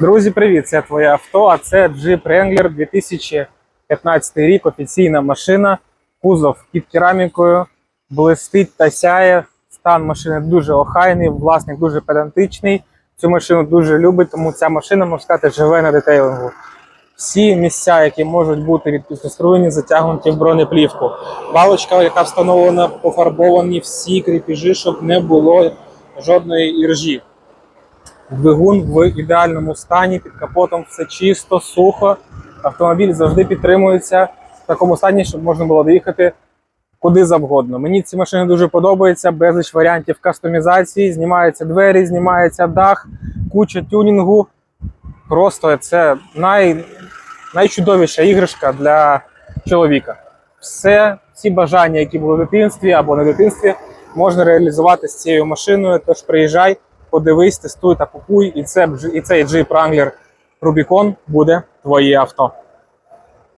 Друзі, привіт! Це твоє авто, а це Jeep Wrangler 2015 рік. Офіційна машина. Кузов під керамікою, блистить та сяє. Стан машини дуже охайний, власник дуже педантичний. Цю машину дуже любить, тому ця машина, можна сказати, живе на детейлингу. Всі місця, які можуть бути відконструєні, затягнуті в бронеплівку. Балочка, яка встановлена, пофарбовані всі кріпіжі, щоб не було жодної іржі. Двигун в ідеальному стані, під капотом все чисто, сухо. Автомобіль завжди підтримується в такому стані, щоб можна було доїхати куди завгодно. Мені ці машини дуже подобаються, безліч варіантів кастомізації. Знімаються двері, знімається дах, куча тюнінгу. Просто це най, найчудовіша іграшка для чоловіка. Все, всі бажання, які були в дитинстві або не в дитинстві, можна реалізувати з цією машиною. Тож приїжджай, подивись, тестуй та купуй, і це і цей Jeep Wrangler Rubicon буде твоє авто.